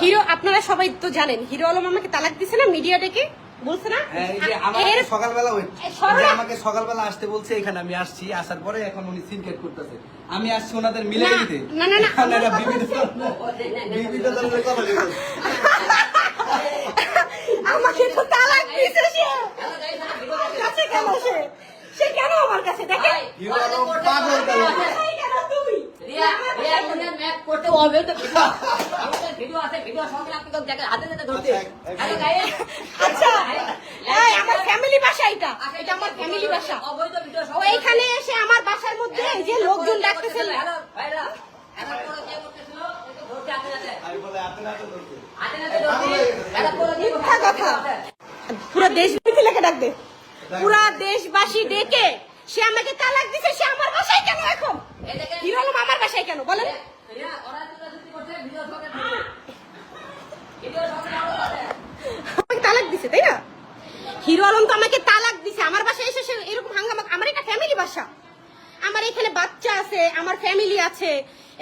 Hero আপনারা সবাই তো জানেন হিরো আলম আমাকে তালাক দিছে না মিডিয়া ডেকে বলছে না হ্যাঁ, সকালবেলা আমাকে সকালবেলা আসতে বলছে এখানে আমি আসছি আসার পরে এখন উনি সিনকেট করতেছে আমি আসছি ওনাদের মিলে না, দিতে না, না, না, বলছে। আমাকে তো তালাক দিছে সে আমার কাছে কেন সে সে কেন আমার কাছে দেখে হিরো আলম পাগল গেল। এই কেন তুমি রিয়া, রিয়া, তুমি এইখানে এসে আমার বাসার মধ্যে যে লোকজন পুরো দেশ মিথিলাকে ডাক দে পুরা দেশবাসী ডেকে সে আমাকে তালাক দিছে, সে আমার বাসায় কেন এখন? আমার বাসায় কেন? বলেন।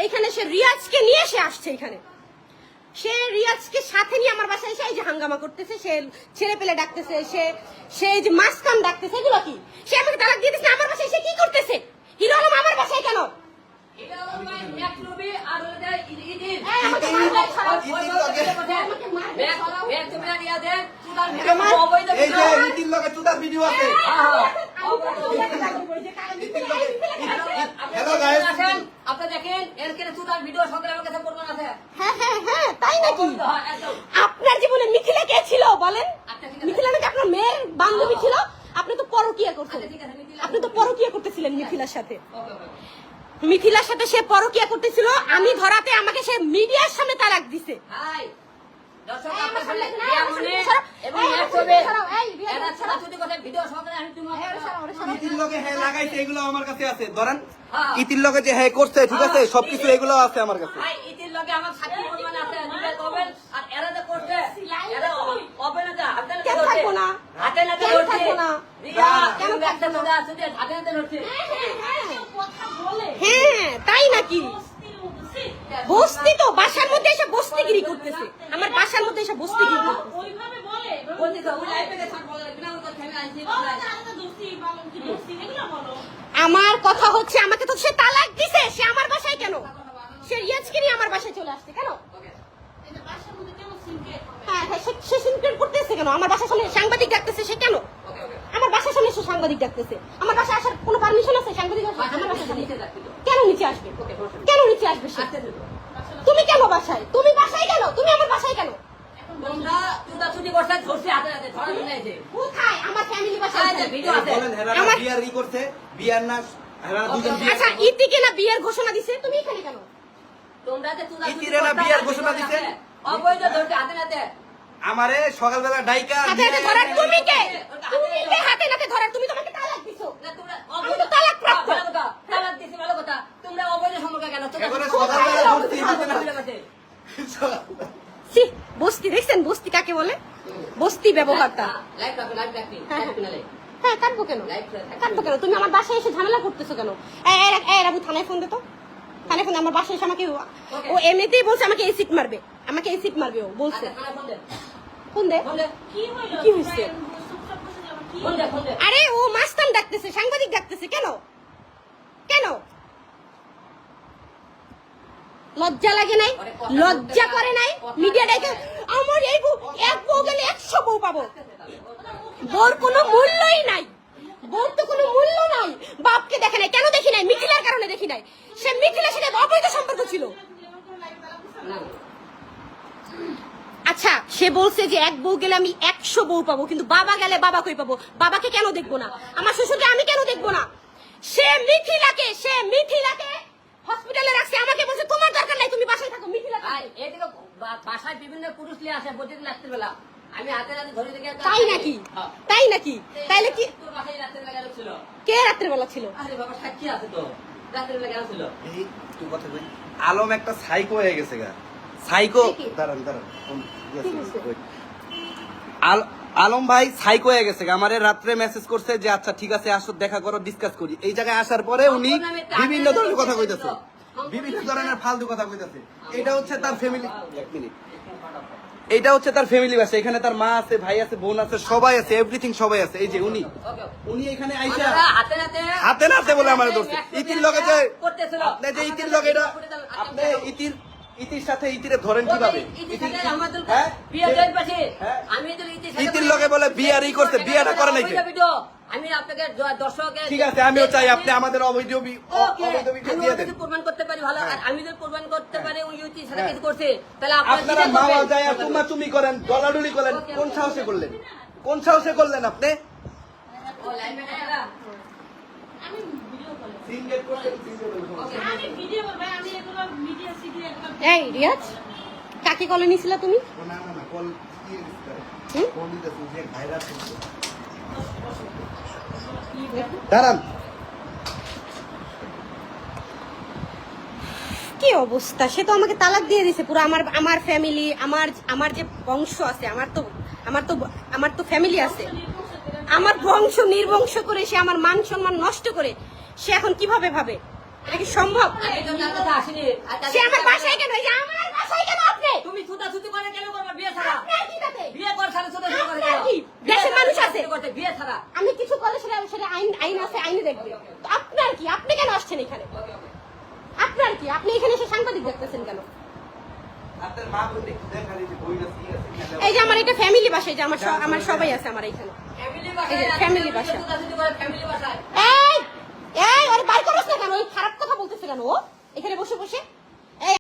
এখানে সে রিয়াজকে নিয়ে সে আসছে এখানে। সে রিয়াজকে সাথে নিয়ে আমার বাসায় এসে এই যে হাঙ্গামা করতেছে, সে ছেলে পেলে ডাকতেছে, সে সে যে মাসকাম ডাকতেছে, এগুলো কি? সে তালাক দিয়ে আমার বাসায় সে কি করতেছে? হিরো আলম আমার বাসায় কেন? ইয়া ভিডিও, আছে। আপনি দেখেন এর কেন চুদার ভিডিও সঙ্গে আমার কাছে প্রমাণ আছে। হ্যাঁ হ্যাঁ হ্যাঁ তাই নাকি? অবৈধ, হ্যাঁ, আপনার জীবনে মিথিলা কে ছিল বলেন? আচ্ছা, মিথিলা নাকি আপনার মেয়ের বান্ধবী ছিল? আপনি তো পরকিয়া করতেন। আচ্ছা, ঠিক আছে, মিথিলা- আপনি তো পরকিয়া করতেছিলেন মিথিলার সাথে। মিথিলার সাথে সে পরকিয়া করতেছিল আমি ধরাতে আমাকে সে মিডিয়ার সামনে তালাক দিছে। ইতির লগে হ্যাঁ লাগাইছে এগুলো আমার কাছে আছে। ধরেন হ্যাঁ। যে হ্যাঁ করছে ঠিক আছে সবকিছু এগুলো আছে আমার কাছে। ইতির লগে আমার সাক্ষী প্রমাণ আছে, আর এরা যে করছে, এরা হাতে নাতে ধরছে। রিয়া, কেন একটা? হাতে নাতে ধরছে। হ্যাঁ তাই নাকি? বস্তি তো বাসার মধ্যে এসে বস্তিগিরি করতেছে। আমার বাসার মধ্যে এসে বস্তিগিরি করতেছে। ওইভাবে বলে বলছি তো, ওই লাইফে গেছে, বলে, বিনা কথা আমার কথা হচ্ছে আমাকে তো সে তালাক দিছে সে আমার বাসায় কেন? সে রিয়াজকে নিয়ে আমার বাসায় চলে আসছে কেন? হ্যাঁ হ্যাঁ সে- সিনক্রেট কেন? আমার বাসার সামনে সাংবাদিক ডাকতেছে সে কেন। আমার বাসার সামনে সে সাংবাদিক ডাকতেছে। আমার বাসায় আসার কোনো পারমিশন আছে? সাংবাদিক আমার বাসার সামনে। কেন নিচে আসবে? কেন নিচে আসবে সে? তুমি কেন বাসায়? তুমি বাসায় কেন? তুমি আমার বাসায় কেন? তোমরা। কোথায়? আমার ফ্যামিলি বাসায় আচ্ছা ইতিকে না বিয়ের ঘোষণা দিছে? তুমি এখানে কেন? যে বিয়ার ঘোষণা দিছে? অবৈধ হাতে। আমারে সকালবেলা ডাইকা হাতে হাতে ধরার তুমি কে? তুমি কে হাতে নাতে ধরার? তুমি তোমাকে তালাক দিছো। না, তোমরা অবৈধ- তো তালাক প্রাপ্ত। তালাক দিছি, ভালো কথা। তোমরা অবৈধ সম্পর্কে কেন? তোমরা- সকালবেলা বুঝতে মিলে গেছে? ছি বস্তি দেখছেন? বস্তি কাকে বলে? বস্তি ব্যবহারটা। লাইভ রাখো, লাইভ রাখবি, হ্যাঁ, না কাটবো কেন? কাটবো কেন? তুমি আমার বাসায় এসে ঝামেলা করতেছো কেন? এই, এই, এই রাবু থানায় ফোন দে তো। থানায় ফোন আমার বাসায় এসে আমাকে ও এমনিতেই বলছে আমাকে এসিড মারবে। আমাকে এসিড মারবে ও বলছে। দে। কি হইছে? আরে ও মাস্তান ডাকতেছে সাংবাদিক ডাকতেছে কেন? কেন? লজ্জা লাগে নাই? লজ্জা করে নাই? মিডিয়া ডাকে আমার এই বউ এক বউ গেলে একশো বউ পাবো। বউর কোনো মূল্যই নাই বউর তো কোনো মূল্য নাই বাপকে দেখে নাই কেন দেখি নাই মিথিলার কারণে দেখি নাই সে মিথিলার সাথে অবৈধ সম্পর্ক ছিল না, আচ্ছা সে বলছে যে এক বউ গেলে আমি একশো বউ পাবো কিন্তু বাবা গেলে বাবা কই পাবো? বাবাকে কেন দেখব না? আমার শ্বশুরকে আমি কেন দেখব না? সে মিথিলাকে সে মিথিলাকে হসপিটালে রাখছে। আমাকে বলছে তোমার দরকার নাই তুমি বাসায় থাকো মিথিলাকে ভাই, এদিকে বাসায় বিভিন্ন পুরুষ নিয়ে আসে প্রতিদিন রাত্রিবেলা। আমি হাতে হাতে ধরে দেখে তাই নাকি? হ্যাঁ। তাই নাকি? তাইলে কি তোর বাসায় রাত্রিবেলা গেল ছিল? কে রাত্রেবেলা ছিল? আরে বাবা সাক্ষী আছে তো। রাত্রিবেলা গেল ছিল? এই তুই কথা কই আলম একটা সাইকো হয়ে গেছে গা। সাইকো দাঁড়ান দাঁড়ান ইয়ে. আল- আলম ভাই সাইকো হয়ে গেছে গা। আমারে রাত্রে মেসেজ করছে যে আচ্ছা ঠিক আছে আসো দেখা করো ডিসকাস করি। এই জায়গায় আসার পরে উনি বিভিন্ন ধরনের কথা কইতেছে। বিভিন্ন ধরনের ফালতু কথা কইতাছে। এটা হচ্ছে তার ফ্যামিলি এক মিনিট। এটা হচ্ছে তার ফ্যামিলি বাসা। এখানে তার মা আছে ভাই আছে বোন আছে সবাই আছে এভরিথিং সবাই আছে। এই যে উনি উনি এখানে আইসা হাতে নাতে হাতে নাতে বলে আমার ধরছে। ইতির লগে যে করতেছিল। আপনি যে ইতির লগে এটা আপনি ইতির ইতির সাথে ইতিরে ধরেন কীভাবে? ইতির- হ্যাঁ? হ্যাঁ? লগে বলে বিয়ে আর ই বিয়েটা করে নাই আমি আপনাকে দর্শকের ঠিক আছে আমিও চাই আপনি আমাদের অবৈধ অবৈধ প্রমাণ করতে পারি ভালো। আর আমি যদি প্রমাণ করতে পারি ওই ইউটির সাথে হ্যাঁ। কিছু করছে। তাহলে আপনারা মামা যায় তুমি করেন ডলাডুলি করেন কোন সাহসে করলেন? কোন সাহসে করলেন আপনি? এই রিয়াজ কাকে কলে নিছিলা তুমি? দাঁড়ান। কি অবস্থা? সে তো আমাকে তালাক দিয়ে দিছে পুরো আমার আমার ফ্যামিলি আমার আমার যে বংশ আছে আমার তো আমার তো আমার তো ফ্যামিলি আছে। আমার বংশ নির্বংশ করে সে আমার মান সম্মান নষ্ট করে সে এখন কীভাবে ভাবে? এটা কি সম্ভব? সে আমার বাসায় কেন? আমার বাসায় কেন আপনি? তুমি করে কেন করবা বিয়ে ছাড়া? আপনার কি বিয়ে কর ছাড়া ছুটাছুটি করে কি? দেশের মানুষ আছে। বিয়ে ছাড়া? আমি কিছু সেটা সেটা আইন আইন আছে আইনে দেখবে। আপনার কি? আপনি কেন আসছেন এখানে? আপনার কি? আপনি এখানে এসে সাংবাদিক দেখতেছেন কেন? এই যে আমার এটা ফ্যামিলি বাসা এই যে আমার আমার সবাই আছে আমার এখানে। ফ্যামিলি এই বাসা। এই এই ওরে বার করছ না কেন? ওই খারাপ কথা বলতেছে কেন ও? এখানে বসে বসে। এই